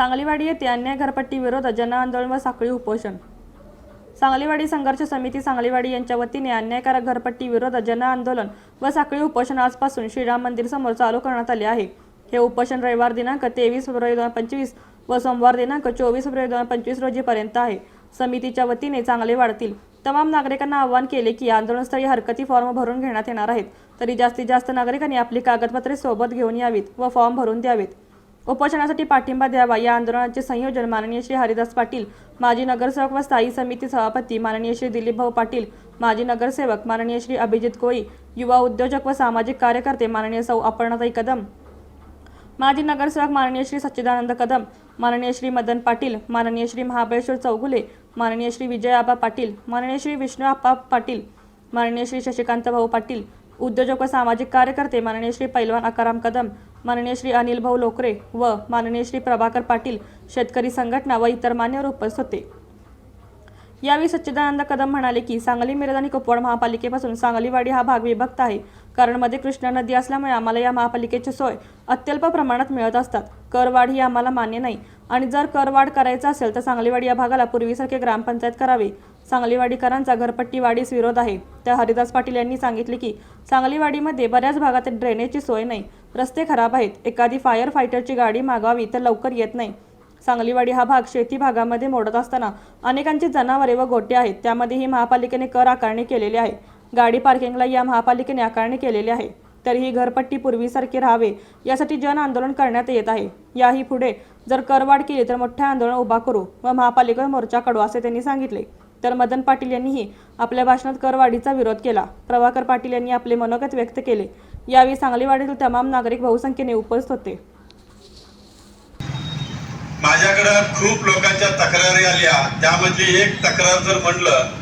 सांगलीवाडी येथे अन्याय घरपट्टी विरोधात जनआंदोलन व साखळी उपोषण. सांगलीवाडी संघर्ष समिती सांगलीवाडी यांच्या वतीने अन्यायकारक घरपट्टी विरोधात जनआंदोलन व साखळी उपोषण आजपासून श्रीराम मंदिर समोर चालू करण्यात आले आहे. हे उपोषण रविवार दिनांक तेवीस फेब्रुवारी दोन पंचवीस व सोमवार दिनांक चोवीस फेब्रुवारी दोन पंचवीस रोजीपर्यंत आहे. समितीच्या वतीने चांगले वाढतील तमाम नागरिकांना आवाहन केले की आंदोलनस्थळी हरकती फॉर्म भरून घेण्यात येणार आहेत. तरी जास्तीत जास्त नागरिकांनी आपली कागदपत्रे सोबत घेऊन यावीत व फॉर्म भरून द्यावेत. उपोषणासाठी पाठिंबा द्यावा या आंदोलनाचे संयोजन माननीय श्री हरिदास पाटील माजी नगरसेवक व स्थायी समिती सभापती माननीय श्री दिलीप भाऊ पाटील माजी नगरसेवक माननीय श्री अभिजित कोळी युवा उद्योजक व सामाजिक कार्यकर्ते माननीय सौ अपर्णाताई कदम माजी नगरसेवक माननीय श्री सच्चिदानंद कदम माननीय श्री मदन पाटील माननीय श्री महाबळेश्वर चौगुले माननीय श्री विजय आबा पाटील माननीय श्री विष्णू आप्पा पाटील माननीय श्री शशिकांत भाऊ पाटील उद्योजक व सामाजिक कार्यकर्ते माननीय श्री पैलवान अकाराम कदम माननीय श्री अनिल भाऊ लोकरे व माननीय श्री प्रभाकर पाटील शेतकरी संघटना व इतर मान्यवर उपस्थित होते. यावेळी सच्चिदानंद कदम म्हणाले की सांगली मिरज आणि कुपवाड महापालिकेपासून सांगलीवाडी हा भाग विभक्त आहे. कारण मध्ये कृष्णा नदी असल्यामुळे आम्हाला या महापालिकेची सोय अत्यल्प प्रमाणात मिळत असतात. करवाढ ही आम्हाला मान्य नाही. आणि जर करवाढ करायचा असेल तर सांगलीवाडी या भागाला पूर्वीसारखे ग्रामपंचायत करावे. सांगलीवाडीकरांचा घरपट्टी वाढीस विरोध आहे. तर हरिदास पाटील यांनी सांगितले की सांगलीवाडीमध्ये बऱ्याच भागात ड्रेनेजची सोय नाही. रस्ते खराब आहेत. एखादी फायर फायटरची गाडी मागावी तर लवकर येत नाही. सांगलीवाडी हा भाग शेती भागामध्ये मोडत असताना अनेकांची जनावरे व गोटे आहेत. त्यामध्येही महापालिकेने कर आकारणी केलेली आहे. गाडी पार्किंगला या महापालिकेने आकारणी केलेली आहे. तरीही घरपट्टी पूर्वीसारखी राहावे यासाठी जन आंदोलन करण्यात येत आहे. याही पुढे जर करवाढ केली तर मोठे आंदोलन उभा करू व महापालिकेवर मोर्चा काढू असे त्यांनी सांगितले. तर मदन पाटील यांनीही आपल्या भाषणात करवाढीचा विरोध केला. प्रभाकर पाटील यांनी आपले मनोगत व्यक्त केले. यावेळी सांगलीवाडीतील तमाम नागरिक बहुसंख्येने उपस्थित होते. माझ्याकडं खूप लोकांच्या तक्रारी आल्या. त्यामधली एक तक्रार जर म्हणलं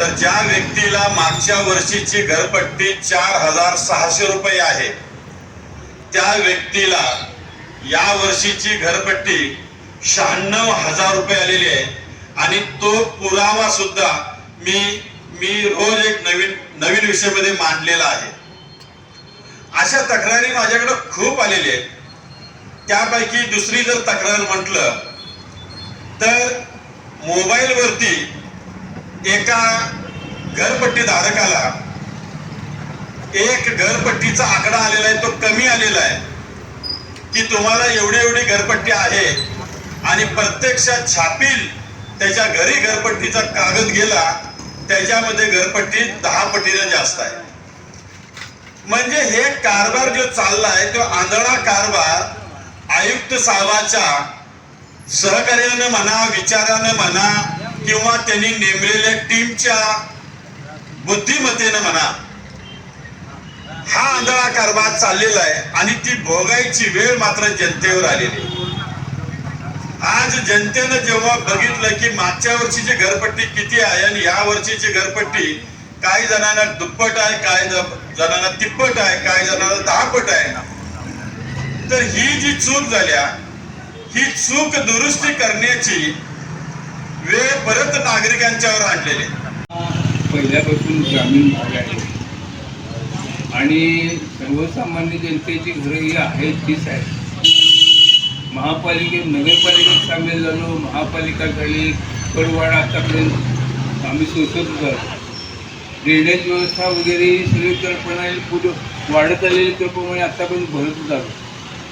तर ज्या व्यक्तीला मागच्या वर्षीची घरपट्टी चार हजार सहाशे रुपये आहे त्या व्यक्तीला या वर्षीची घरपट्टी शहाण्णव हजार रुपये आलेली आहे. आणि तो पुरावा सुद्धा मी मी रोज एक नवीन नवीन विषयामध्ये मांडलेला आहे. अशा तक्रारी माझ्याकडे खूप आलेल्या आहेत. त्यापैकी दुसरी जर तक्रार म्हटलं तर मोबाईलवरती एका घरपट्टी धारकाला एक घरपट्टीचा आकडा आलेला आहे तो कमी आलेला आहे की तुम्हाला एवढी एवढी घरपट्टी आहे आणि प्रत्यक्षात छापील त्याच्या घरी घरपट्टीचा कागद गेला त्याच्यामध्ये घरपट्टी दहा पटीने जास्त आहे म्हणजे हे कारभार जो चाललाय तो आंधळा कारभार आयुक्त साहेबाच्या सहकार्याने म्हणा विचाराने म्हणा किंवा त्यांनी नेमलेल्या टीमच्या बुद्धिमत्तेने म्हणा हा आंधळा कारभार चाललेला आहे आणि ती भोगायची वेळ मात्र जनतेवर आलेली आहे. आज जनतेनं जेव्हा बघितलं की मागच्या वर्षीची घरपट्टी किती आहे आणि या वर्षीची घरपट्टी काही जणांना दुप्पट आहे काही जणांना तिप्पट आहे काही जणांना दहापट आहे तर ही जी चूक झाल्या ही चूक दुरुस्ती करण्याची वेळ परत नागरिकांच्यावर आणलेली पहिल्यापासून ग्रामीण भाग आहे. आणि सर्वसामान्य जनतेची घरं ही आहेत तीच आहेत महापालिके नगरपालिकेत सामील झालो. महापालिका झाली कडवाड आतापर्यंत आम्ही सोसत होतो. ड्रेनेज व्यवस्था वगैरे ही सगळी कल्पना पुढं वाढत आलेली त्याप्रमाणे आतापर्यंत भरत जातो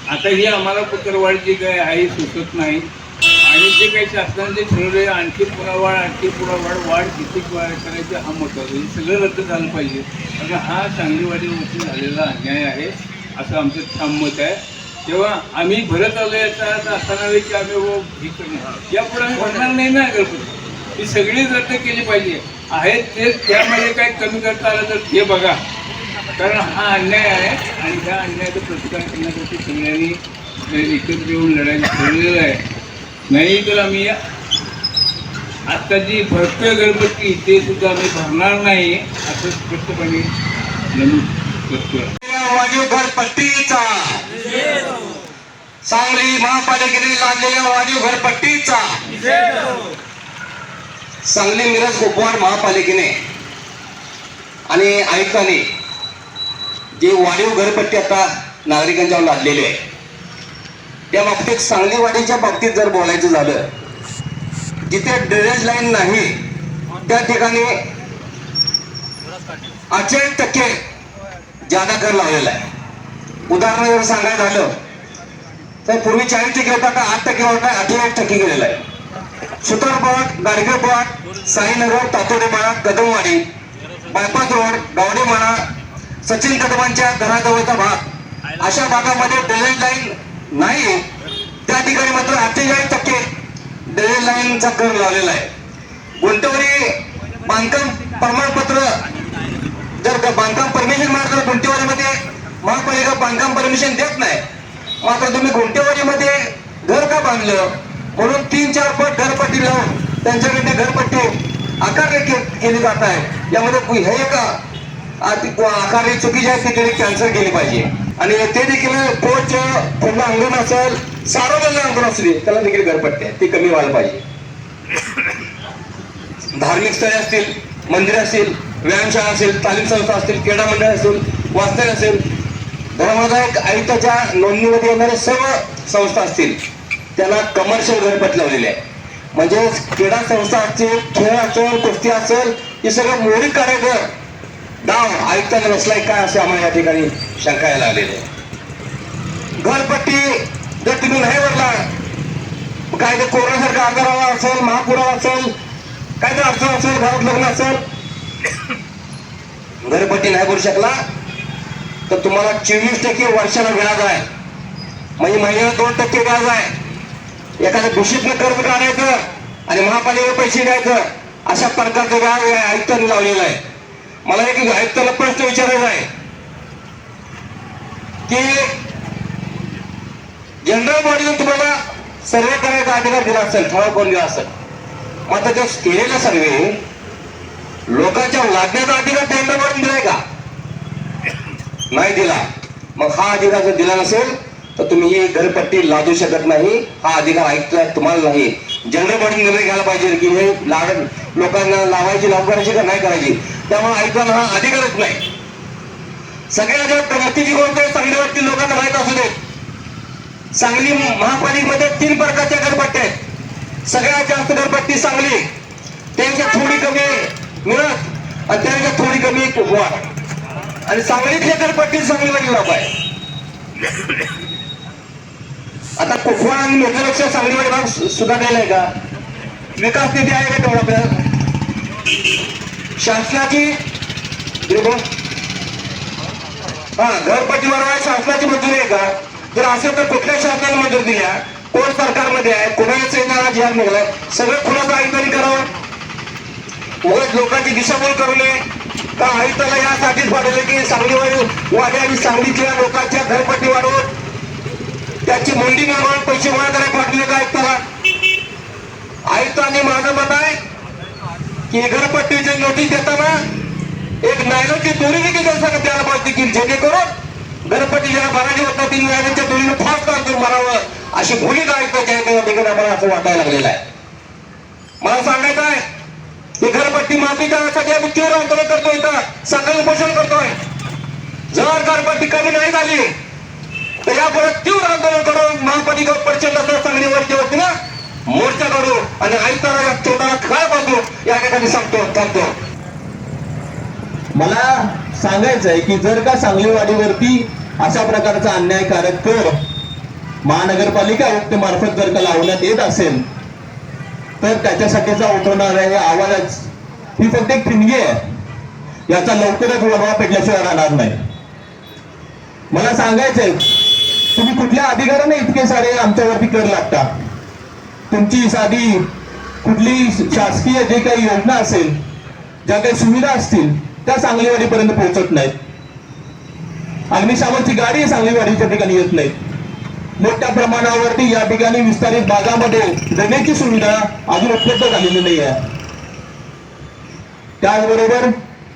आता ही आम्हाला पत्रवाढ जी काय आहे सुचत नाही. आणि जे काही शासनाने ठरवले आणखी पुरावाढ वाढ आणखी पुरावाढ वाढ वाढ किती करायची हा महत्त्वाचा हे सगळं रद्द झालं पाहिजे. कारण हा सांगलीवाडीवरती झालेला अन्याय आहे. असं आमचं ठाम मत आहे. तेव्हा आम्ही भरत आलो याचा अर्थ असा की आम्ही वो हे करणार यापुढे आम्ही भरणार नाही ना गणपती. ही सगळी रद्द केली पाहिजे. आहेत ते त्यामध्ये काही कमी करता आलं तर ते बघा. कारण हा अन्याय आहे आणि ह्या अन्यायाचा प्रतिकार करण्यासाठी सगळ्यांनी एकत्र येऊन लढायला ठरलेलं आहे. नाही तर आम्ही आत्ता जी भरतोय गणपती ते सुद्धा आम्ही भरणार नाही असं स्पष्टपणे नमूद करतोय. वाढीव पट्टीचा सांगली महापालिकेने लादलेल्या वाढीव घरपट्टीचा. सांगली मिरज कुपवाड महापालिकेने आणि आयुक्तांनी जे वाढीव घरपट्टी आता नागरिकांच्यावर लादलेली आहे त्या बाबतीत सांगली वाडीच्या बाबतीत जर बोलायचं झालं जिथे ड्रेनेज लाईन नाही त्या ठिकाणी अठ्ठेचाळीस टक्के जादा कर लावलेला आहे. उदाहरण जर सांगायला झालं तर पूर्वी चाळीस टक्के होता का आठ टक्के होता अठ्ठावीस टक्के गेलेला आहे. सुतारपाट गाडगेपाट साईनगर तातोडे तातोडेमाळा कदमवाडी बायपास रोड गावडे म्हणा सचिन कदमांच्या घराजवळचा भाग. अशा भागामध्ये ड्रेनेज लाईन नाही. त्या ठिकाणी मात्र अठ्ठेचाळीस टक्के ड्रेनेज लाईनचा कर लावलेला आहे. गुंतवणी बांधकाम प्रमाणपत्र जर का बांधकाम परमिशन मात्र गुंटेवाडीमध्ये महापालिका बांधकाम परमिशन देत नाही मात्र तुम्ही गुंटेवाडीमध्ये घर का बांधलं? म्हणून तीन चार पट घरपट्टी लावून त्यांच्याकडे घरपट्टी आकारणी केली जात आहे. यामध्ये हे का आर्थिक आकारणी आहे ती कॅन्सल केली पाहिजे. आणि ते देखील कोच पूर्ण अंगण असेल सार्वजनिक अंगण असू दे त्याला देखील घरपट्टी आहे ती कमी व्हायला पाहिजे. धार्मिक स्थळे असतील मंदिर असतील व्यायामशाळा असेल तालीम संस्था असतील क्रीडा मंडळ असेल वाचनालय असेल धर्मदायक आयुक्ताच्या नोंदणीमध्ये येणाऱ्या सर्व संस्था असतील त्याला कमर्शियल घरपट लावलेले आहे म्हणजे क्रीडा संस्था असतील खेळ असेल कुस्ती असेल हे सगळं मोरी काढायचं डाव आयुक्तांना बसलाय काय असे आम्हाला या ठिकाणी शंका यायला आलेली आहे. घरपट्टी जर तुम्ही नाही भरला काय ते कोरोनासारखा आजार असेल महापुरावा असेल काय तर अडचण असेल घरात लग्न असेल घरपट्टी नाही करू शकला तर तुम्हाला चोवीस टक्के वर्षाला व्याज आहे. म्हणजे महिन्याला दोन टक्के व्याज आहे. एखाद्या दूषितनं कर्ज काढायचं आणि महापालिकेला पैसे द्यायचं अशा प्रकारचं व्याज या आयुक्तांनी लावलेलं आहे. मला एक आयुक्ताला प्रश्न विचारायचा आहे. की जनरल बॉडीने तुम्हाला सर्वे करायचा अधिकार दिला असेल ठराव करून दिला असेल? मात्र जो केलेला सर्वे लोकांच्या लागण्याचा अधिकार त्यांना बॉडीने दिलाय का? नाही दिला. मग हा अधिकार जर दिला नसेल तर तुम्ही ही घरपट्टी लादू शकत नाही. हा अधिकार ऐकला तुम्हाला नाही. जनरल बॉडी निर्णय घ्यायला पाहिजे की हे लाड लोकांना लावायची लागू करायची का नाही करायची? त्यामुळे ऐकताना हा अधिकारच नाही. सगळ्या जर प्रगतीची गोष्ट आहे चांगली वाटते लोकांना माहीत असू दे सांगली महापालिकेमध्ये तीन प्रकारच्या घरपट्ट्या आहेत. सगळ्यात जास्त घरपट्टी सांगली. मिळत आणि त्यांच्या थोडी कमी एक कुपवाड आणि सांगलीतले सांगलीतल्या घरपट्टी सांगलीवाडी लाभ आहे आता कुपवाड आणि लोकलक्ष सांगलीवाडी भाग सु- सुधारलेला आहे का? विकास निधी आहे का तेवढा आपल्याला? शासनाची हा घर पाठीवर शासनाची मंजुरी आहे का? जर असेल तर कुठल्या शासनाने मंजुरी दिल्या? कोण सरकारमध्ये आहे? कोणाच्या सैन्याला जिहार निघालाय सगळं खुलासा आयुक्तांनी करावं. उगाच लोकांची दिशाभूल करू नये. का आयुक्ताला यासाठीच पाठवले की सांगलीवाडी वाड्या आणि सांगलीतल्या लोकांच्या घरपट्टी वाढवून त्याची मोंडी मागवून पैसे गोळा करायला पाठवले का आयुक्ताला? आयुक्तांनी माझं मत आहे की घरपट्टीचे नोटीस देताना एक नायलॉनची दोरी देखील सांगत द्यायला पाहिजे की जेणेकरून गणपती ज्याला भराजी होता ती नायलॉनच्या दोरीने फास्ट काढून मारावं अशी भूमिका आयुक्ताची आहे ठिकाणी आम्हाला असं वाटायला लागलेलं आहे. मला सांगायचं आहे की घरपट्टी माफी करण्यासाठी आम्ही तीव्र आंदोलन करतोय इथं. सकाळी उपोषण करतोय. जर घरपट्टी कमी नाही झाली तर यापुढे तीव्र आंदोलन करून महापालिका प्रचंड असं सांगलीवरती ना मोर्चा काढू आणि आयुक्ताला या काय बांधू या ठिकाणी सांगतो थांबतो. मला सांगायचं आहे की जर का सांगलीवाडीवरती अशा प्रकारचा अन्यायकारक कर महानगरपालिका आयुक्त मार्फत जर का लावण्यात येत असेल तर त्याच्यासाठीचा उठवणारा आवाजच ही फक्त एक ठिणगी आहे याचा लवकरच वडवा पेटल्याशिवाय राहणार नाही. मला सांगायचंय तुम्ही कुठल्या अधिकाराने इतके सारे आमच्यावरती कर लागता? तुमची साधी कुठली शासकीय जे काही योजना असेल ज्या काही सुविधा असतील त्या सांगलीवाडीपर्यंत पोहोचत नाहीत. अग्निशामकची गाडी सांगलीवाडीच्या ठिकाणी येत नाही. मोठ्या प्रमाणावरती या ठिकाणी विस्तारित भागामध्ये देण्याची सुविधा अजून उपलब्ध झालेली नाही आहे. त्याचबरोबर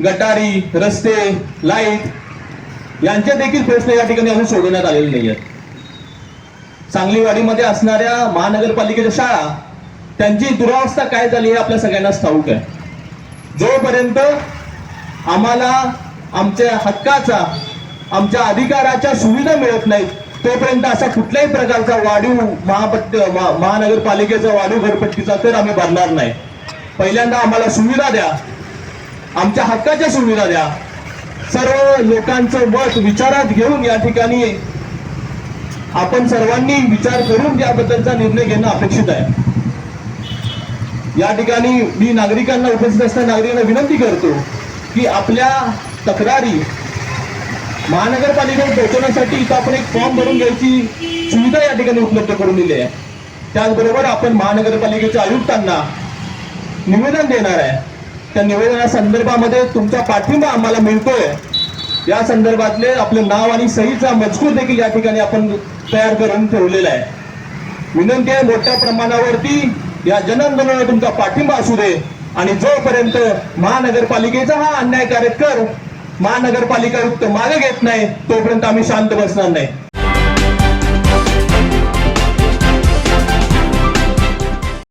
गटारी रस्ते लाइट यांचे देखील प्रश्न या ठिकाणी अजून सोडवण्यात आलेले नाही आहेत सांगलीवाडीमध्ये असणाऱ्या महानगरपालिकेच्या शाळा त्यांची दुरावस्था काय झाली हे आपल्या सगळ्यांनाच ठाऊक आहे. जोपर्यंत आम्हाला आमच्या हक्काचा आमच्या अधिकाराच्या सुविधा मिळत नाहीत तोपर्यंत असा कुठल्याही प्रकारचा वाढीव महापट्ट महानगरपालिकेचा वाढीव घरपट्टीचा तर आम्ही भरणार नाही. पहिल्यांदा आम्हाला सुविधा द्या आमच्या हक्काच्या सुविधा द्या. सर्व लोकांचं मत विचारात घेऊन या ठिकाणी आपण सर्वांनी विचार करून याबद्दलचा निर्णय घेणं अपेक्षित आहे. या ठिकाणी मी नागरिकांना उपस्थित असताना नागरिकांना विनंती करतो की आपल्या तक्रारी महानगरपालिकेत पोहोचवण्यासाठी इथं आपण एक फॉर्म भरून घ्यायची सुविधा या ठिकाणी उपलब्ध करून दिली आहे. त्याचबरोबर आपण महानगरपालिकेच्या आयुक्तांना निवेदन देणार आहे. त्या निवेदना संदर्भामध्ये तुमचा पाठिंबा आम्हाला मिळतोय. या संदर्भातले आपले नाव आणि सहीचा मजकूर देखील या ठिकाणी आपण तयार करून ठेवलेला आहे. विनंती आहे मोठ्या प्रमाणावरती या जनआंदोलनाला तुमचा पाठिंबा असू दे आणि जोपर्यंत महानगरपालिकेचा हा अन्यायकारक कर महानगरपालिका आयुक्त मागे घेत नाही तोपर्यंत आम्ही शांत बसणार नाही.